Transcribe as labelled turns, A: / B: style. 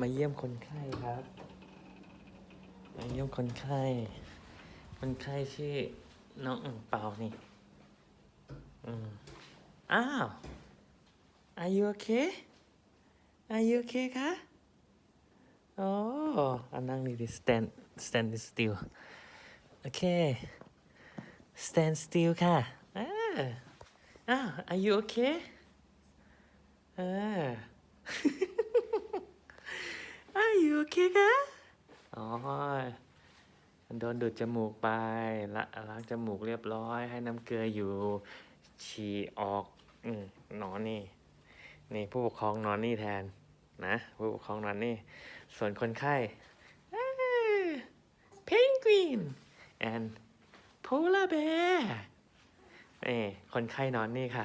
A: มาเยี่ยมคนไข้ครับ มาเยี่ยมคนไข้ คนไข้ชื่อน้องอ่งเปานี่ อืม อ้าว Are you okay Are you okay คะโอ้อันนั่งนี่ดิ stand stand still โอเค stand still ค่ะอ้าว Are you okay เอ่า Are you okay คะอ๋อโดนดูดจมูกไปละล้างจมูกเรียบร้อย ให้น้ำเกลืออยู่ ฉี่ออก อืมนอนนี่ นี่ผู้ปกครองนอนนี่แทน นะผู้ปกครองนอนนี่ ส่วนคนไข้เพนกวิน and polar bear นี่คนไข้นอนนี่ค่ะ